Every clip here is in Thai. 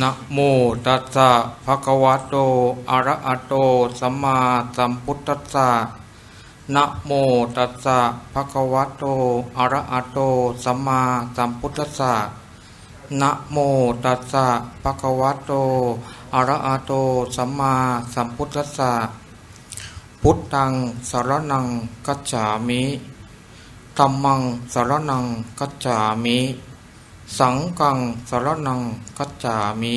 นะโมตัสสะภะคะวะโตอะระหะโตสัมมาสัมพุทธัสสะนะโมตัสสะภะคะวะโตอะระหะโตสัมมาสัมพุทธัสสะนะโมตัสสะภะคะวะโตอะระหะโตสัมมาสัมพุทธัสสะพุทธังสารนังกัจฉามิธัมมังสารนังกัจฉามิ สังกังสารนังกัจจามิ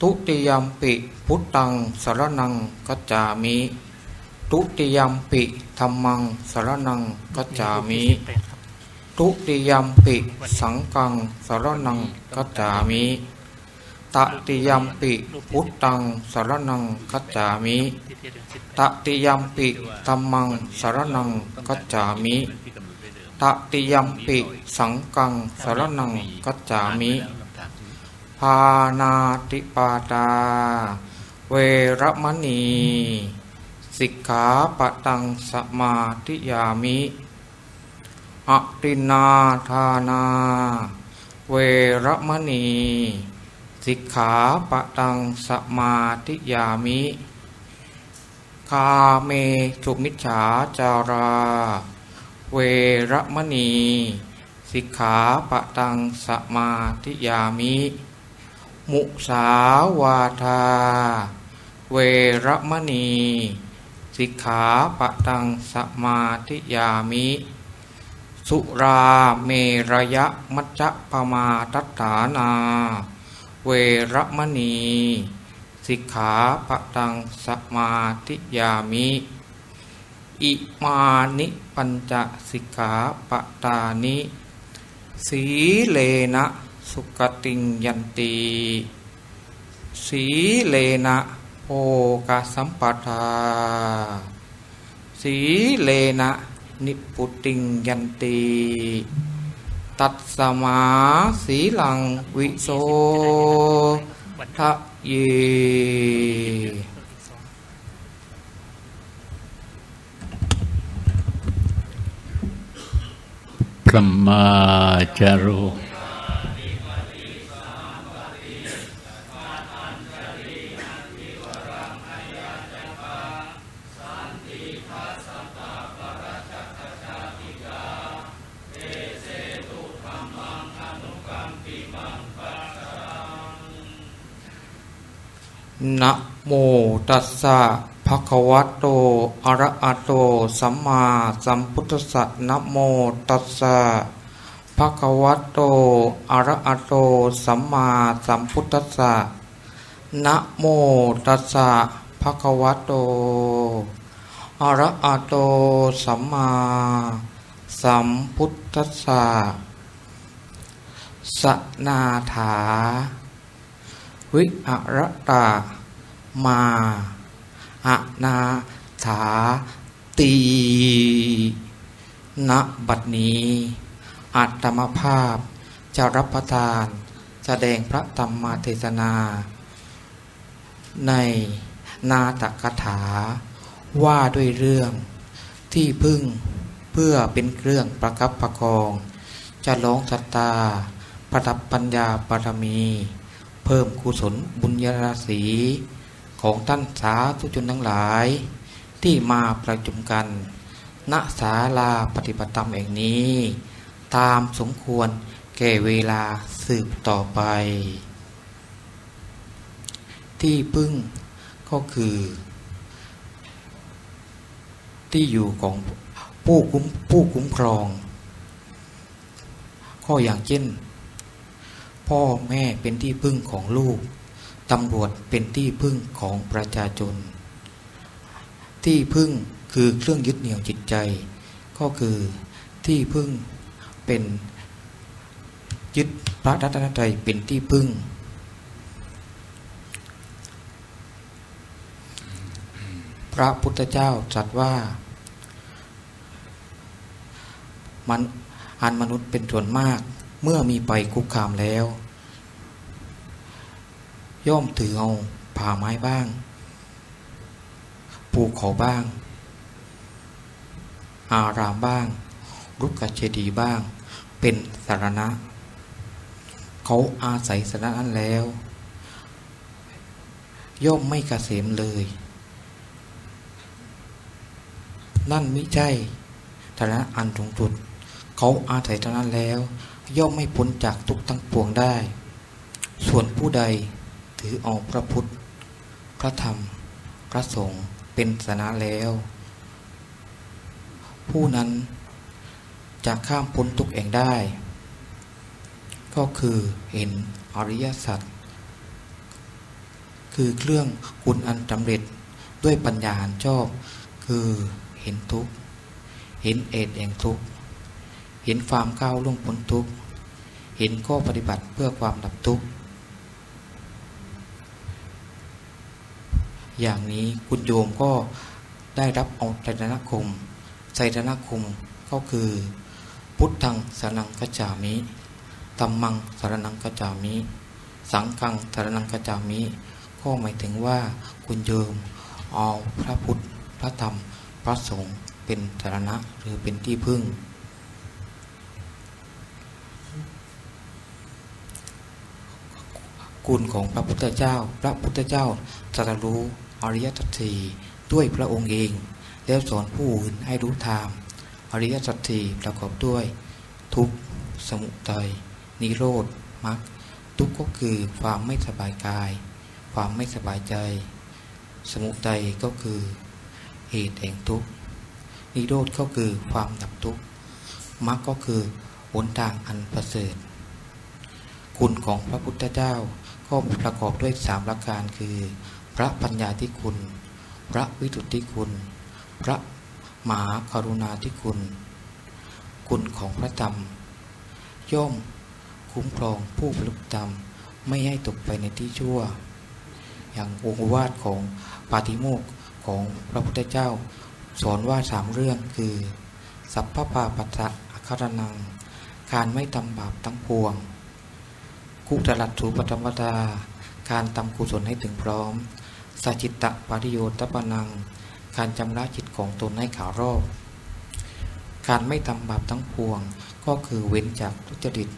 ทุติยมปิพุทธังสารนังกัจจามิ ทุติยมปิธรรมังสารนังกัจจามิ ทุติยมปิสังกังสารนังกัจจามิตติยมปิพุทธังสารนังกัจจามิตติยมปิธรรมังสารนังกัจจามิ ตติยมปิสังกังสารนังกัจจามิ พานาติปาตา เวรมณี สิกขาปะตังสมาธิยามิอตินนาทานา เวรมณี สิกขาปะตังสมาธิยามิ คาเมสุมิจฉาจารา เวรมณี สิกขาปะตังสมาธิยามิ มุสาวาทา เวรมณี สิกขาปะตังสมาธิยามิ สุราเมรยะมัจจปมาทัฏฐานา เวรมณี สิกขาปะตังสมาธิยามิ อิมานิ ปัญจสิกขาปตานิ สีเลนะสุกติงยันติสีเลนะโภกสัมปทา สีเลนะนิพพุติงยันติตัดสมาสีลังวิโสทะเย พระมาจารุนะโมตัสสะ ภควะโต อะระหะโต สัมมาสัมพุทธัสสะนะโมตัสสะภควะโต อะระหะโต สัมมาสัมพุทธัสสะนะโมตัสสะภควะโต อะระหะโต สัมมาสัมพุทธัสสะสนาถา วิอรตา มา อะนาถาตีณบัดนี้อัตมภาพจะรับประทาน แสดงพระธรรมเทศนา ในนาตกถา ว่าด้วยเรื่องที่พึ่งเพื่อเป็นเครื่องประคับประคอง จะลองศรัทธาประดับปัญญาบารมี เพิ่มกุศลบุญญาราศี ของท่านสาธุชนทั้งหลาย ที่มาประชุมกัน ณศาลาปฏิบัติธรรมแห่งนี้ ตามสมควรแก่เวลาสืบต่อไป ที่พึ่งก็คือ ที่อยู่ของผู้คุ้มผู้คุ้มครอง ข้ออย่างเช่น พ่อแม่เป็นที่พึ่งของลูก ตำรวจเป็นที่พึ่งของประชาชน ที่พึ่งคือเครื่องยึดเหนี่ยวจิตใจ ก็คือที่พึ่งเป็นยึดพระรัตนตรัยเป็นที่พึ่ง พระพุทธเจ้าตรัสว่ามันอันมนุษย์เป็นส่วนมากเมื่อมีไปคุกคามแล้ว ย่อมถือเอาผ่าไม้บ้างปูเขาบ้าง อารามบ้าง รุกขเจดีบ้าง เป็นสารณะ เขาอาศัยสารณะนั้นแล้ว ย่อมไม่กเกษมเลย นั่นไม่ใช่ฐานะอันสูงสุด เขาอาศัยฐานะแล้ว ย่อมไม่พ้นจากทุกทั้งปวงได้ ส่วนผู้ใด ถือเอาพระพุทธ พระธรรม พระสงฆ์เป็นศาสนะแล้ว ผู้นั้นจะข้ามพ้นทุกข์เองได้ ก็คือเห็นอริยสัจคือเครื่องคุณอันสำเร็จด้วยปัญญาอันชอบ คือเห็นทุกข์เห็นเอดแห่งทุกข์เห็นความก้าวล่วงพ้นทุกข์เห็นข้อปฏิบัติเพื่อความดับทุกข์ อย่างนี้คุณโยมก็ได้รับเอาไตรณคมไตรณคมก็คือ พุทธังสรนังกัจจามิตัมมังสรนังกัจจามิ สังฆังสรนังกัจจามิ ก็หมายถึงว่าคุณโยมเอาพระพุทธพระธรรม พระสงฆ์เป็นสารณะหรือเป็นที่พึ่ง คุณของพระพุทธเจ้า พระพุทธเจ้าตรัสรู้ อริยสัจสี่ด้วยพระองค์เอง แล้วสอนผู้อื่นให้รู้ธรรมอริยสัจสี่ประกอบด้วย ทุกข์สมุทัยนิโรธมรรคทุกข์ก็คือความไม่สบายกาย ความไม่สบายใจ สมุทัยก็คือเหตุแห่งทุกข์นิโรธก็คือความดับทุกข์มรรคก็คือหนทางอันประเสริฐคุณของพระพุทธเจ้าก็ประกอบด้วยสามประการคือ ระปัญญาที่คุณ พระวิสุทธิคุณ พระมหากรุณาธิคุณ คุณของพระธรรม ย่อมคุ้มครองผู้ปฏิบัติธรรมไม่ให้ตกไปในที่ชั่ว อย่างองค์วาดของปาติโมกข์ของพระพุทธเจ้า สอนว่าสามเรื่องคือ สัพพปาปัสสะอาคารนัง การไม่ทำบาปทั้งปวงคุตรัตถูปธรรมดาการทำกุศลให้ถึงพร้อม สัจจิตตปาริโยตปนัง การจำระจิตของตนให้ขาวรอบ การไม่ทำบาปทั้งปวง ก็คือเว้นจากทุจริต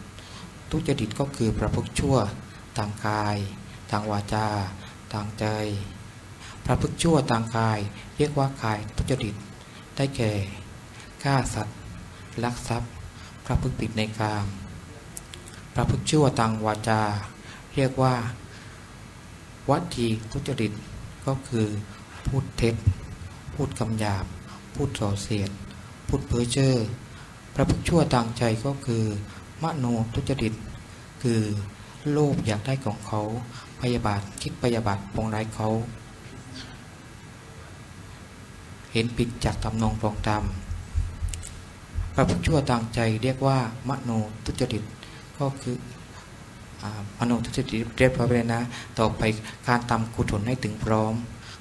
ทุจริตก็คือประพฤติชั่ว ทางกาย ทางวาจา ทางใจ ประพฤติชั่วทางกาย เรียกว่ากายทุจริต ได้แก่ ฆ่าสัตว์ ลักทรัพย์ ประพฤติผิดในกาม ประพฤติชั่วทางวาจา เรียกว่า วัตถีทุจริตก็คือพูดเท็จ พูดคำหยาบ พูดส่อเสียด พูดเพ้อเจ้อประพฤติชั่วทางใจก็คือ มโนทุจริต คือโลภอยากได้ของเขา พยาบาทคิดพยาบาทปองร้ายเขา เห็นผิดจากตำนองรองตามประพฤติชั่วทางใจเรียกว่ามโนทุจริตก็คือ มโนทุจริตเรียบร้อยไปเลยนะต่อไปการทำกุศลให้ถึงพร้อม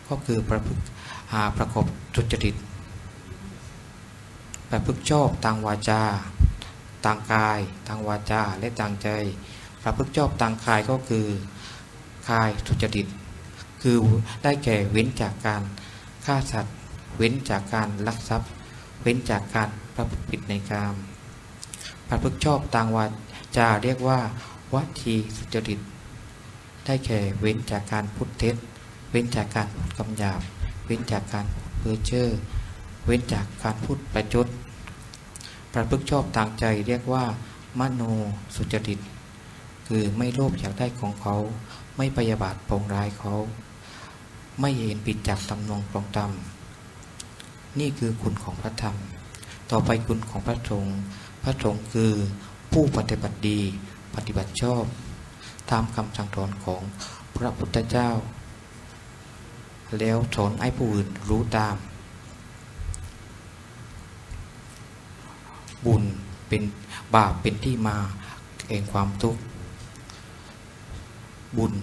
ก็คือประพฤติอ่าประกอบทุจริตประพฤติชอบทางวาจาทางกายทางวาจาและทางใจ ประพฤติชอบทางกายก็คือกายทุจริต คือได้แก่เว้นจากการฆ่าสัตว์ เว้นจากการลักทรัพย์ เว้นจากการประพฤติผิดในกามประพฤติชอบทางวาจาเรียกว่า วัตถีสุจริต ได้แก่เว้นจากการพูดเท็จ เว้นจากการพูดคำหยาบ เว้นจากการพูดเพ้อเจ้อ เว้นจากการพูดประจด ประพฤติชอบทางใจเรียกว่ามโนสุจริต คือไม่โลภอยากได้ของเขา ไม่พยาบาทปองร้ายเขา ไม่เห็นผิดจากตำนองปรองตำนี่คือคุณของพระธรรม ต่อไปคุณของพระสงฆ์ พระสงฆ์คือผู้ปฏิบัติดี ปฏิบัติชอบ ตามคำสั่งสอนของพระพุทธเจ้า แล้วสอนให้ผู้อื่นรู้ตาม บุญเป็นบาปเป็นที่มาแห่งความทุกข์บุญ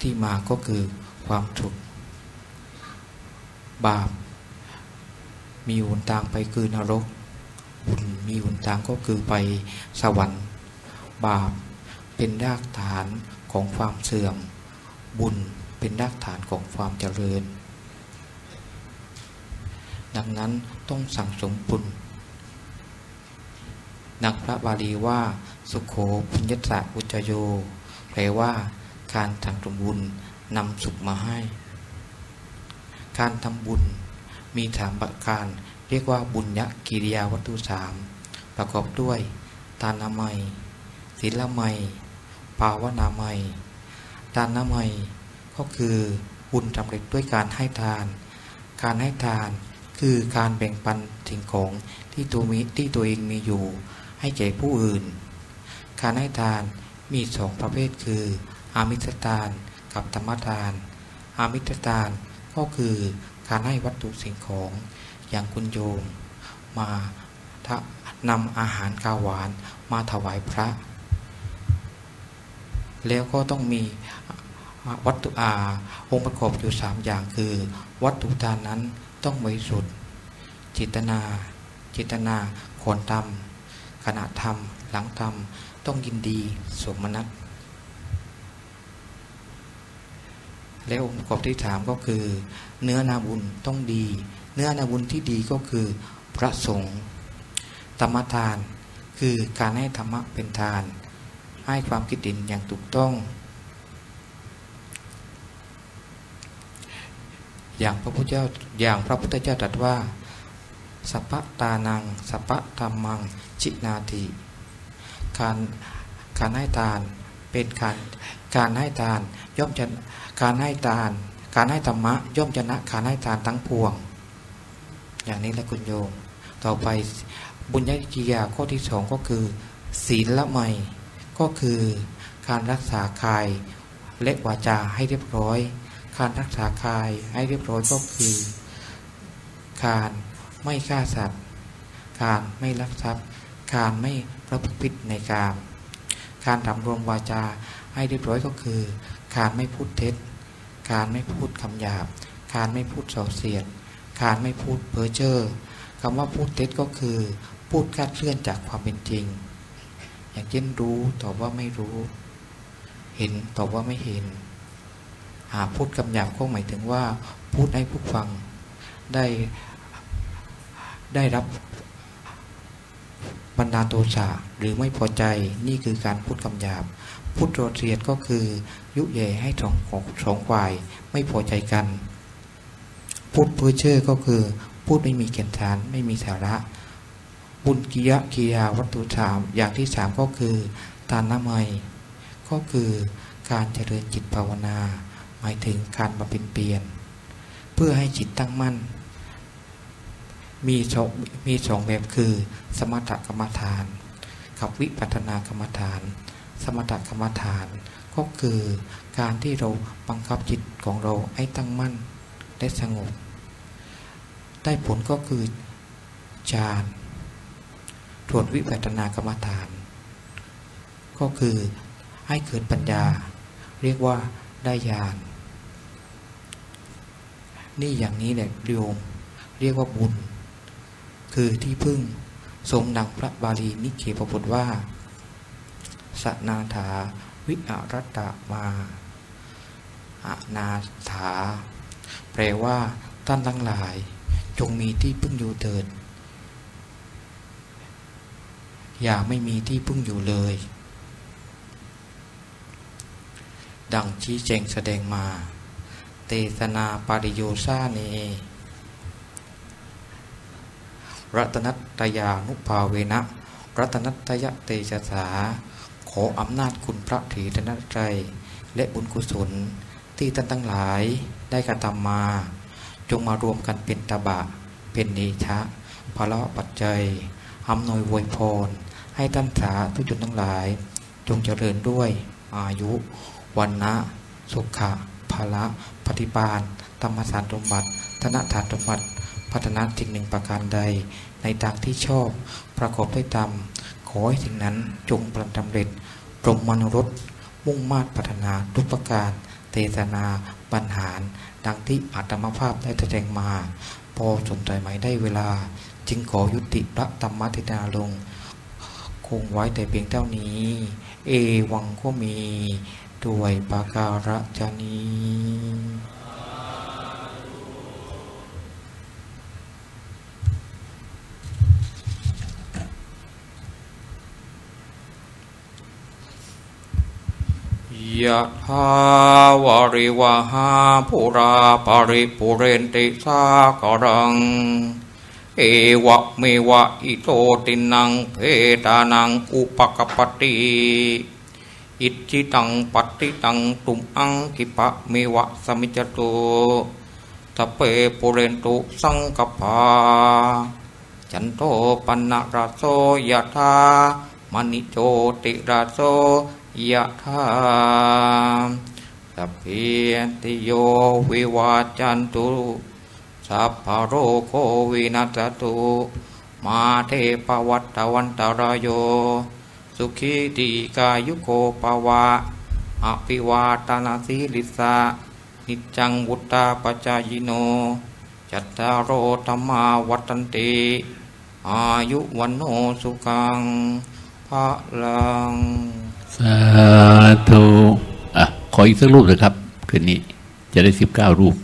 ที่มาก็คือความทุกข์บาป มีหนทางไปคือนรก บุญมีหนทางก็คือไปสวรรค์ บาป เป็นรากฐานของความเสื่อม บุญเป็นรากฐานของความเจริญ ดังนั้นต้องสั่งสมบุญนักพระบาลีว่า สุโขพุญญสะอุจโย แปลว่า การสั่งสมบุญนำสุขมาให้ การทำบุญมีสามประการเรียกว่าบุญญกิริยาวัตถุสามประกอบด้วย ทานามัย ศีลไมัยภาวนาไมัยทานามัยก็คือบุญสำเร็จด้วยการให้ทาน การให้ทานคือการแบ่งปันสิ่งของที่ตัวมีที่ตัวเองมีอยู่ ให้แก่ผู้อื่น การให้ทานมีสองประเภทคือ อามิสทานกับธรรมทาน อามิสทานก็คือการให้วัตถุสิ่งของอย่างคุณโยม มานำอาหารกาวหวานมาถวายพระ แล้วก็ต้องมีวัตถุอาองค์ประกอบอยู่สามอย่างคือ วัตถุทานนั้นต้องบริสุทธิ์จิตนาจิตนาขอนทำขณะทำหลังทำต้องยินดีสมนัตและองค์ประกอบที่สามก็คือ เนื้อนาบุญต้องดี เนื้อนาบุญที่ดีก็คือพระสงฆ์ธรรมทาน คือการให้ธรรมะเป็นทาน ให้ความคิดเห็นอย่างถูกต้อง อย่างพระพุทธเจ้าอย่างพระพุทธเจ้าตรัสว่าสัพพตานังสัพพธรรมังจินาติการการให้ทานเป็นการการให้ทานย่อมจะการให้ทาน การให้ธรรมะย่อมชนะการให้ทานทั้งปวง อย่างนี้แหละคุณโยม ต่อไปบุญญากิยาข้อที่สองก็คือ ศีลละไม ก็คือการรักษากายและวาจาให้เรียบร้อย การรักษากายให้เรียบร้อยก็คือ การไม่ฆ่าสัตว์ การไม่ลักทรัพย์ การไม่ประพฤติผิดในกาม การทำรวมวาจาให้เรียบร้อยก็คือ การไม่พูดเท็จ การไม่พูดคำหยาบ การไม่พูดส่อเสียด การไม่พูดเพ้อเจ้อคำว่าพูดเท็จก็คือ พูดคลาดเคลื่อนจากความเป็นจริง อย่างเช่นรู้ตอบว่าไม่รู้ เห็นตอบว่าไม่เห็น หากพูดคำหยาบก็หมายถึงว่า พูดให้ผู้ฟัง ได้ได้รับบันดาโทสะหรือไม่พอใจนี่คือการพูดคำหยาบ พูดโรเสียดก็คือ ยุแย่ให้สองของสองฝ่ายไม่พอใจกัน พูดเพ้อเจ้อก็คือ พูดไม่มีแก่นสารไม่มีสาระ บุญกิยะกิยาวัตถุสามอย่างที่สามก็คือตานามัย ก็คือการเจริญจิตภาวนา หมายถึงการมาเป็นเปลี่ยน เพื่อให้จิตตั้งมั่น มีสองมีสองแบบคือ สมถกรรมฐาน กับวิปัสสนากรรมฐาน สมถกรรมฐาน ก็คือการที่เราบังคับจิตของเราให้ตั้งมั่นและสงบ ได้ผลก็คือฌาน ตรวจวิปัสสนากรรมฐาน ก็คือให้เกิดปัญญา เรียกว่าได้ญาณนี่อย่างนี้แหละโยมเรียกว่าบุญ คือที่พึ่งทรงดังพระบาลีนิเคปบทว่า สนาถาวิอารัตตมาอานาถา แปลว่าท่านทั้งหลาย จงมีที่พึ่งอยู่เถิด อย่าไม่มีที่พึ่งอยู่เลย ดังชี้แจงแสดงมา เตสนาปาริโยซาเนรัตนัตยานุภาเวนะ รัตนัตยเตชะสา ขออำนาจคุณพระถีรนตรและบุญกุศลที่ท่านทั้งหลายได้กระทำมา จงมารวมกันเป็นตบะ เป็นเนชะพละปัจจัยอำนวยวยพร ให้ท่านสาธุชนทั้งหลาย จงเจริญด้วยอายุ วันนะสุขะภาละปฏิบาลธรรมสารสมบัติธนฐานสมบัติ พัฒนาสิ่งหนึ่งประการใด ในทางที่ชอบประกอบด้วยธรรมขอให้สิ่งนั้นจงประสำเร็จปรมมนุรสมุ่งมาตรพัฒนาทุกประการเทศนาปัญหารดังที่อาตมภาพได้แสดงมา พอสมใจไหมได้เวลา จึงขอยุติพระธรรมเทศนาลง งไว้แต่เพียงเท่านี้ เอวังก็มีด้วยปาการะจานียะทาวาริวหาปุราปริปุเรนติสากรัง เอวะเมวะอิโตตินังเพตานังอุปกปปติอิทธิตังปฏิตังตุมอังกิปะเมวะสมิจจตุตเปปุเรนตุสังกปาจันโตปันนราโสยะธามณิโจติราโสยะธาสัพพิติโยวิวาจันตุ สัพพโรโควินัสตุมาเทปวัตตวันตรายโย สุขีติกายุโกปวะอภิวาตนาสีลิสานิจจังวุตตาปจายโน จัตตารโอธรรมาวัตันติอายุวันโนสุขังพระลัง สาธุอะขออีกสักรูปเลยครับคืนนี้จะได้สิบเก้ารูป